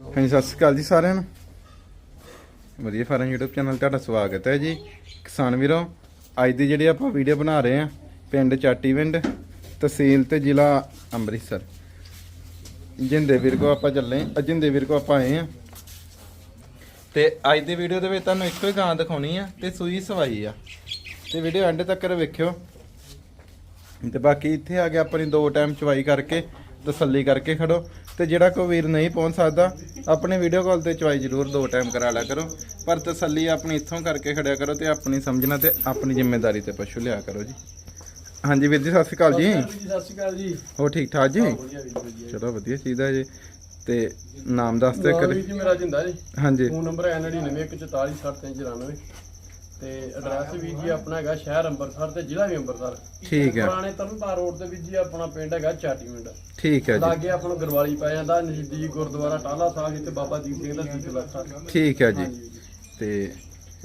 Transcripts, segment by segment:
ਹਾਂਜੀ ਸਤਿ ਸ਼੍ਰੀ ਅਕਾਲ ਜੀ ਸਾਰਿਆਂ ਨੂੰ। ਵਧੀਆ ਫਾਰਮ YouTube ਚੈਨਲ ਤੁਹਾਡਾ ਸਵਾਗਤ ਹੈ ਜੀ। ਕਿਸਾਨ ਵੀਰੋ ਅੱਜ ਦੀ ਜਿਹੜੀ ਆਪਾਂ ਵੀਡੀਓ ਬਣਾ ਰਹੇ ਆ ਪਿੰਡ ਚਾਟੀਵਿੰਡ ਤਹਿਸੀਲ ਤੇ ਜ਼ਿਲ੍ਹਾ ਅੰਮ੍ਰਿਤਸਰ। ਜਿੰਦੇ ਵੀਰ ਕੋ ਆਪਾਂ ਚੱਲੇ ਅ, ਜਿੰਦੇ ਵੀਰ ਕੋ ਆਪਾਂ ਆਏ ਆ ਤੇ ਅੱਜ ਦੀ ਵੀਡੀਓ ਦੇ ਵਿੱਚ ਤੁਹਾਨੂੰ ਇੱਕੋ ਹੀ ਗਾਂ ਦਿਖਾਉਣੀ ਆ ਤੇ ਸੂਈ ਸਵਾਈ ਆ। ਤੇ ਵੀਡੀਓ ਐਂਡ ਤੱਕ ਵੇਖਿਓ। ਤੇ ਬਾਕੀ ਇੱਥੇ ਆ ਕੇ ਆਪਣੀ ਦੋ ਟਾਈਮ ਚਵਾਈ ਕਰਕੇ ਤਸੱਲੀ ਕਰਕੇ ਖੜੋ। ਤੇ ਜਿਹੜਾ ਕੋਈ ਵੀਰ ਨਹੀਂ ਪਹੁੰਚ ਸਕਦਾ ਆਪਣੇ ਵੀਡੀਓ ਕਾਲ ਤੇ ਚਵਾਈ ਜ਼ਰੂਰ ਦੋ ਟਾਈਮ ਕਰਾ ਲਿਆ ਕਰੋ। ਪਰ ਤਸੱਲੀ ਆਪਣੀ ਇੱਥੋਂ ਕਰਕੇ ਖੜਿਆ ਕਰੋ ਤੇ ਆਪਣੀ ਸਮਝਣਾ ਤੇ ਆਪਣੀ ਜ਼ਿੰਮੇਵਾਰੀ ਤੇ ਪਸ਼ੂ ਲਿਆ ਕਰੋ ਜੀ। ਹਾਂਜੀ ਵੀਰ ਜੀ ਸਤਿ ਸ਼੍ਰੀ ਅਕਾਲ ਜੀ। ਸਤਿ ਸ਼੍ਰੀ ਅਕਾਲ ਜੀ ਹੋ ਠੀਕ ਠਾਕ ਜੀ? ਵਧੀਆ ਚਲੋ ਵਧੀਆ ਚਾਹੀਦਾ ਜੀ। ਤੇ ਨਾਮ ਦੱਸ ਦਿਓ ਕਰੇ ਵੀਰ ਜੀ ਮੇਰਾ ਜਿੰਦਾ ਜੀ। ਹਾਂਜੀ। ਫੋਨ ਨੰਬਰ ਹੈ 9914467394 ਤੇ ਐਡਰੈਸ ਵੀ ਜੀ ਆਪਣਾ ਹੈਗਾ ਸ਼ਹਿਰ ਅੰਮ੍ਰਿਤਸਰ ਤੇ ਜ਼ਿਲ੍ਹਾ ਵੀ ਅੰਮ੍ਰਿਤਸਰ ਠੀਕ ਹੈ। ਪੁਰਾਣੇ ਤਰਨਤਾਰਨ ਰੋਡ ਤੇ ਵੀ ਜੀ ਆਪਣਾ ਪਿੰਡ ਹੈਗਾ ਚਾਟੀਵਿੰਡ ਠੀਕ ਹੈ ਜੀ। ਲਾਗੇ ਆਪਾਂ ਨੂੰ ਗਰਵਾਲੀ ਪੈ ਜਾਂਦਾ ਨਜ਼ਦੀਕ ਗੁਰਦੁਆਰਾ ਟਾਲਾ ਸਾਹਿਬ ਜਿੱਥੇ ਬਾਬਾ ਦੀਪ ਸਿੰਘ ਦਾ ਸੀਸ ਲੱਗਾ ਠੀਕ ਹੈ ਜੀ। ਤੇ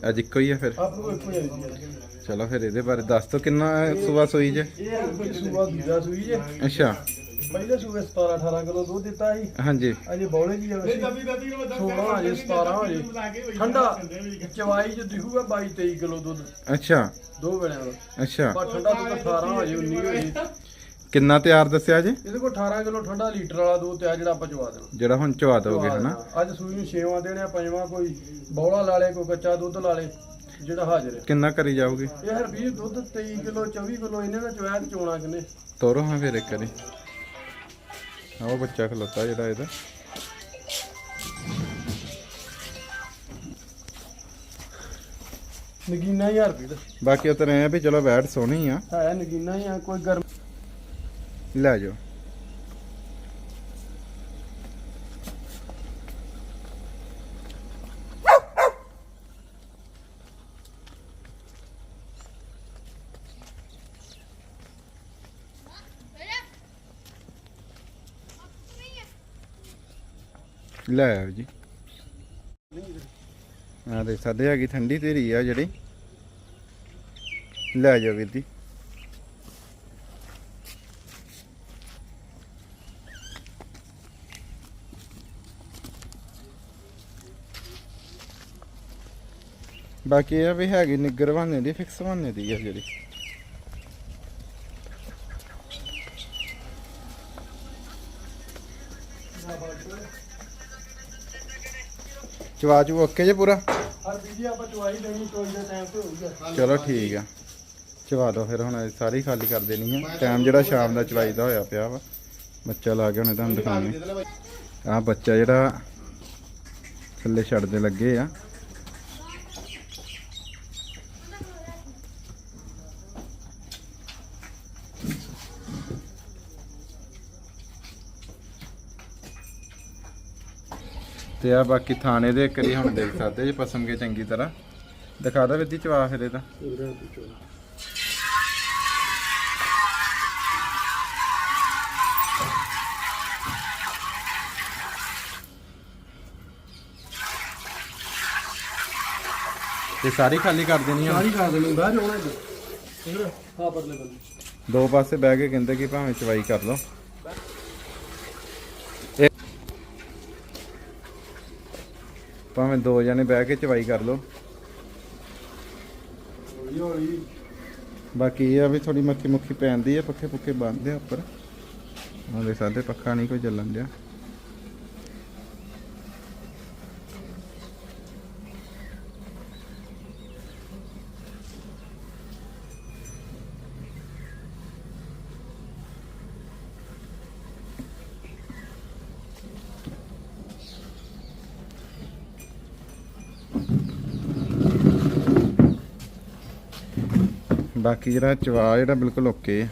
ਅੱਜ ਇੱਕੋ ਹੀ ਫਿਰ? ਹੀ ਜੀ। ਚਲੋ ਫਿਰ ਇਹਦੇ ਬਾਰੇ ਦੱਸ ਦਿਓ ਕਿੰਨਾ ਸੁਬਾ ਸੋਈ ਜੇ? ਇਹ ਸੂਆ ਦੂਜਾ ਸੂਈ ਜੇ। ਅੱਛਾ। ਪਹਿਲੇ ਸੂਏ 17 18 ਕਿਲੋ ਦੁੱਧ ਦਿੱਤਾ ਸੀ। ਹਾਂਜੀ। ਅਜੇ ਬੌਲੇ ਜੀ ਜਾਵੇ 16 ਅਜੇ 17 ਅਜੇ ਠੰਡਾ ਚਵਾਈ ਚ ਦਿਖੂਗਾ 22 23 ਕਿਲੋ ਦੁੱਧ। ਅੱਛਾ। ਦੋ ਵੇਲਿਆਂ ਦਾ। ਅੱਛਾ। ਪਰ ਠੰਡਾ ਦੁੱਧ 18 ਹੋ ਜੇ 19 ਹੋ ਜੇ ਕਿੰਨਾ ਤਿਆਰ ਦੱਸਿਆ ਜੀ? ਇਹਦੇ ਕੋਲ 18 ਕਿਲੋ ਠੰਡਾ ਲੀਟਰ ਵਾਲਾ ਦੁੱਧ ਆ ਜਿਹੜਾ ਆਪਾਂ ਚਵਾ ਦੇਣਾ। ਜਿਹੜਾ ਹੁਣ ਚਵਾ ਦੋਗੇ ਹਨਾ। ਅੱਜ ਸੂਈ ਨੂੰ ਛੇਵਾਂ ਦੇਣਿਆ ਪੰਜਵਾਂ ਕੋਈ ਬੌਲਾ ਲਾ ਲੇ ਕੋਈ ਕੱਚਾ ਦੁੱਧ ਲਾ ਲੇ ਜਿਹੜਾ ਹਾਜ਼ਰ ਹੈ। ਕਿੰਨਾ ਕਰੀ ਜਾਓਗੇ ਇਹ ਹਰਬੀਰ ਦੁੱਧ 23 ਕਿਲੋ 24 ਕਿਲੋ ਇਹਨੇ ਨਾਲ ਚਵਾਇਆ ਤੇ ਚੋਣਾ ਕਿੰਨੇ। ਤੋਰੋ ਹਾਂ ਫਿਰ ਇੱਕ ਵਾਰੀ। ਉਹ ਬੱਚਾ ਖਲੋਤਾ ਜਿਹੜਾ ਇਹਦਾ। ਨਗੀਨਾ ਹੀ ਹਰਬੀਰ ਬਾਕੀ ਉਹ ਤਾਂ ਐ ਵੀ ਚਲੋ ਬੈਠ ਸੋਹਣੀ ਆ। ਹੈ ਨਗੀਨਾ ਹੀ ਆ ਕੋਈ ਗਰਮ ਲੈ ਜਾਓ। ਲੈ ਆਓ ਜੀ। ਆ ਦੇ ਸਾਡੇ ਹੈਗੀ ਠੰਡੀ ਤੇਰੀ ਆ ਜਿਹੜੀ। ਲੈ ਜਾਓ ਵੀਰ ਜੀ। ਬਾਕੀ ਇਹ ਵੀ ਹੈਗੀ ਨਿੱਗਰ ਬਹਾਨੇ ਦੀ ਫਿਕਸ ਬਹਾਨੇ ਦੀ ਆ ਜਿਹੜੀ। ਚਵਾਚੂ ਓਕੇ ਜੇ ਪੂਰਾ? ਹਰਬੀਰ ਜੀ ਆਪਾਂ ਚਵਾਈ ਦੇਣੀ ਚੋਈ ਦੇ ਟਾਈਮ ਤੇ ਹੋਊਗਾ ਚਲੋ ਠੀਕ ਆ। ਚਵਾ ਦੋ ਫਿਰ ਹੁਣ ਸਾਰੀ ਖਾਲੀ ਕਰ ਦੇਣੀ ਆ। ਟਾਈਮ ਜਿਹੜਾ ਸ਼ਾਮ ਦਾ ਚਵਾਈ ਦਾ ਹੋਇਆ ਪਿਆ ਵਾ। ਬੱਚਾ ਲਾ ਕੇ ਹੁਣੇ ਤੁਹਾਨੂੰ ਦਿਖਾਉਣੇ ਆ। ਬੱਚਾ ਜਿਹੜਾ ਥੱਲੇ ਛੱਡਦੇ ਲੱਗੇ ਆ। ਤੇ ਆ ਬਾਕੀ ਥਾਣੇ ਦੇ ਕਰੀ ਹੁਣ ਦੇਖ ਸਕਦੇ ਜੇ ਪਸਮ ਕੇ ਚੰਗੀ ਤਰ੍ਹਾਂ। ਦਿਖਾ ਦਾ ਵਿੱਦੀ ਚਵਾ ਫਿਰ ਇਹਦਾ। ਤੇ ਸਾਰੀ ਖਾਲੀ ਕਰ ਦੇਣੀ ਆ ਸਾਰੀ ਖਾ ਦੇਣੀ ਬਾਹਰ ਆਉਣਾ ਇੱਧਰ ਹਾਂ ਪਰਲੇ ਬੰਦੇ। ਦੋ ਪਾਸੇ ਬਹਿ ਕੇ ਕਹਿੰਦੇ ਕਿ ਭਾਵੇਂ ਚਵਾਈ ਕਰ ਲਓ। ਭਾਵੇਂ ਦੋ ਜਣੇ ਬਹਿ ਕੇ ਚਵਾਈ ਕਰ ਲਓ। ਹੌਲੀ ਹੌਲੀ ਬਾਕੀ ਇਹ ਆ ਵੀ ਥੋੜੀ ਮੱਖੀ ਮੁੱਖੀ ਪੈਂਦੀ ਆ ਪੱਖੇ ਪੁੱਖੇ ਬੰਨਦੇ ਆ ਉੱਪਰ। ਉਹਦੇ ਸਾਡੇ ਪੱਖਾ ਨਹੀਂ ਕੋਈ ਜਲਣ ਦਿਆ ਬਾਕੀ ਜਿਹੜਾ ਚਵਾ ਜਿਹੜਾ ਬਿਲਕੁਲ ਓਕੇ ਆ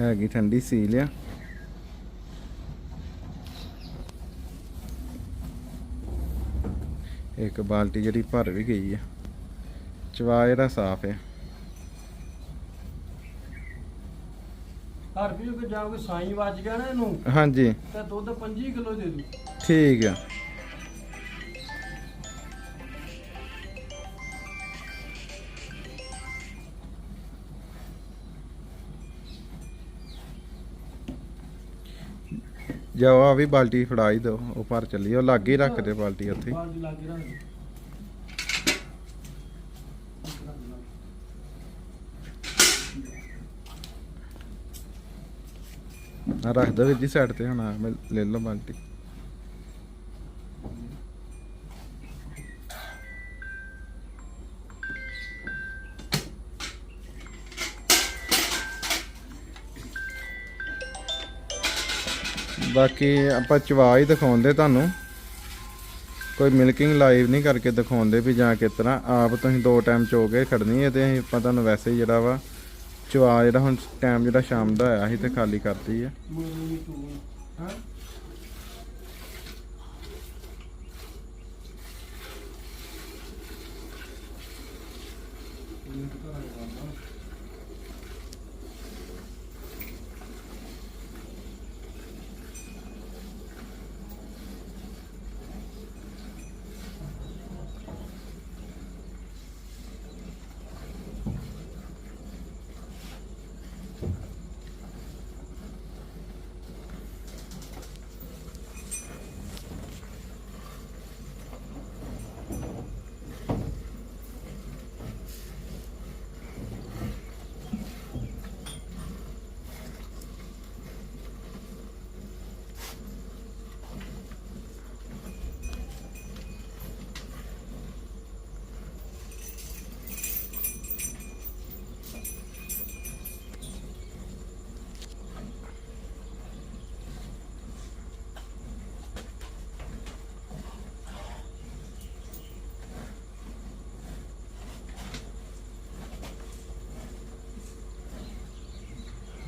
ਹੈਗੀ ਠੰਡੀ ਸੀ ਲਿਆ ਇੱਕ ਬਾਲਟੀ ਜਿਹੜੀ ਭਰ ਵੀ ਗਈ ਆ। ਚਵਾ ਜਿਹੜਾ ਸਾਫ਼ ਹੈ ਹਾਂਜੀ। ਠੀਕ ਆ। ਜਾਓ ਆ ਵੀ ਬਾਲਟੀ ਫੜਾਈ ਦਿਓ ਉਹ ਭਰ ਚੱਲੀ ਉਹ ਲਾਗੇ ਹੀ ਰੱਖ ਬਾਲਟੀ ਉੱਥੇ ਬਾਲਟੀ ਲਾਗੇ ਰੱਖ ਦੇ। ਆ ਰੱਖ ਦੋ ਵੀਰ ਜੀ ਸਾਈਡ ਤੇ ਹੁਣ ਮੈਂ ਲੈ ਲਓ ਬਾਲਟੀ। ਬਾਕੀ ਆਪਾਂ ਚਵਾ ਹੀ ਦਿਖਾਉਂਦੇ ਤੁਹਾਨੂੰ। ਕੋਈ ਮਿਲਕਿੰਗ ਲਾਈਵ ਨਹੀਂ ਕਰਕੇ ਦਿਖਾਉਂਦੇ ਵੀ ਜਾਂ ਕਿਸ ਤਰ੍ਹਾਂ। ਆਪ ਤੁਸੀਂ ਦੋ ਟਾਈਮ ਚੋ ਕੇ ਖੜਨੀ ਹੈ ਤੇ ਆਪਾਂ ਤੁਹਾਨੂੰ ਵੈਸੇ ਹੀ ਜਿਹੜਾ ਵਾ ਚਵਾ ਜਿਹੜਾ ਹੁਣ ਟਾਈਮ ਜਿਹੜਾ ਸ਼ਾਮ ਦਾ ਆਇਆ ਸੀ ਤੇ ਖਾਲੀ ਕਰਤੀ ਆ ਮੇਰੀ ਤੂੰ ਹਾਂ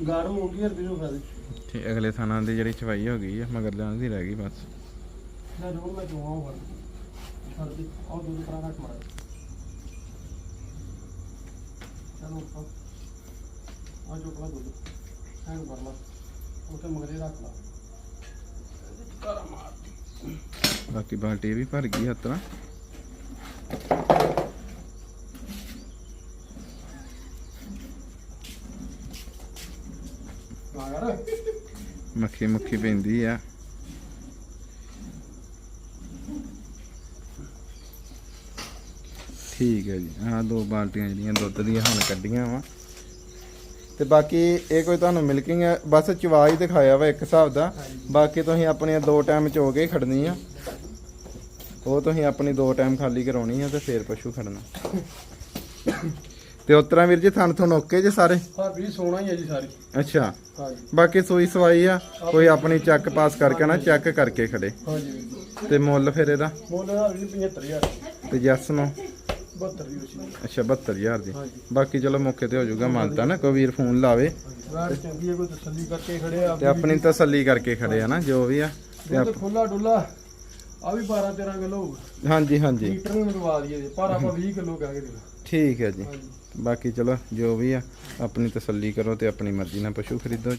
ਗਾਰਮ ਹੋ ਗਈ ਹਰ ਵੀਰੋ ਖਾਦੇ ਤੇ ਅਗਲੇ ਥਾਣਾ ਦੀ ਜਿਹੜੀ ਚਵਾਈ ਹੋ ਗਈ ਆ ਮਗਰ ਲਿਆਉਣ ਦੀ ਰਹਿ ਗਈ ਬਸ। ਨਾ ਰੋਣ ਮੈਂ ਜਵਾਂ ਹੋਰ ਛੱਡ ਦੇ। ਆਹ ਦੂਰ ਤਰ੍ਹਾਂ ਰੱਖ ਮਾਰ ਚਲੋ ਉੱਪਰ ਆ। ਜੋ ਕਲਾ ਦੁੱਧ। ਹੈਂਗ ਕਰ ਲਾ। ਉੱਥੇ ਮਗਰੇ ਰੱਖ ਲਾ। ਕਰ ਮਾਰ ਬਾਕੀ ਬਾਲਟੀ ਵੀ ਭਰ ਗਈ ਹੱਥ ਨਾਲ। ਆ ਯਾਰ ਮੱਖੀ ਮੁੱਖੀ ਪੈਂਦੀ ਆ। ਠੀਕ ਹੈ ਜੀ। ਆਹ ਦੋ ਬਾਲਟੀਆਂ ਜਿਹੜੀਆਂ ਦੁੱਧ ਦੀਆਂ ਹੁਣ ਕੱਢੀਆਂ ਵਾ। ਤੇ ਬਾਕੀ ਇਹ ਕੋਈ ਤੁਹਾਨੂੰ ਮਿਲਕਿੰਗ ਹੈ ਬਸ ਚਵਾ ਹੀ ਦਿਖਾਇਆ ਵਾ ਇੱਕ ਹਿਸਾਬ ਦਾ। ਬਾਕੀ ਤੁਸੀਂ ਆਪਣੀਆਂ ਦੋ ਟਾਈਮ ਚੋ ਕੇ ਖੜਨੀ ਆ। ਉਹ ਤੁਸੀਂ ਆਪਣੀ ਦੋ ਟਾਈਮ ਖਾਲੀ ਕਰਾਉਣੀ ਆ ਤੇ ਫੇਰ ਪਸ਼ੂ ਖੜਨਾ ਤੇ ਉਤਰਾ ਵੀਰ ਜੀ ਥਣ ਤੁਹਾਨੂੰ ਓਕੇ ਜੇ ਸਾਰੇ? ਹਾਂ ਵੀ ਸੋਨਾ ਹੀ ਹੈ ਜੀ ਸਾਰੀ। ਅੱਛਾ। ਹਾਂਜੀ। ਬਾਕੀ ਸੂਈ ਸਵਾਈ ਆ ਕੋਈ ਆਪਣੀ ਚੱਕ ਪਾਸ ਕਰਕੇ ਨਾ ਚੈੱਕ ਕਰਕੇ ਖੜੇ। ਹਾਂਜੀ ਵੀਰ ਜੀ। ਤੇ ਮੁੱਲ ਫਿਰ ਇਹਦਾ? ਮੁੱਲ ਦਾ ਵੀ 75000 ਤੇ ਜੱਸ ਨੂੰ? 72 ਵੀ ਉਸੀ ਅੱਛਾ 72000 ਦੀ। ਹਾਂਜੀ। ਬਾਕੀ ਚਲੋ ਮੌਕੇ ਤੇ ਹੋ ਜਾਊਗਾ ਮਾਨਤਾ ਨਾ ਕੋਈ ਵੀਰ ਫੋਨ ਲਾਵੇ। ਰਾਤ ਚੰਗੀ ਹੈ ਕੋਈ ਤਸੱਲੀ ਕਰਕੇ ਖੜੇ ਆ। ਤੇ ਆਪਣੀ ਤਸੱਲੀ ਕਰਕੇ ਖੜੇ ਆ ਨਾ ਜੋ ਵੀ ਆ। ਤੇ ਦੁੱਧ ਆਪ- ਖੁੱਲਾ ਡੁੱਲਾ ਆ ਵੀ 12 13 ਕਿਲੋ ਹਾਂਜੀ ਹਾਂਜੀ। ਲੀਟਰ ਵੀ ਮਰਵਾ ਦਈਏ ਪਰ ਆਪਾਂ 20 ਕਿਲੋ ਕਹਿ ਕੇ ਦੇਣਾ। ਠੀਕ ਹੈ ਜੀ। ਹਾਂਜੀ। ਬਾਕੀ ਚਲੋ ਜੋ ਵੀ ਆ ਆਪਣੀ ਤਸੱਲੀ ਕਰੋ ਤੇ ਆਪਣੀ ਮਰਜ਼ੀ ਨਾਲ ਪਸ਼ੂ ਖਰੀਦੋ।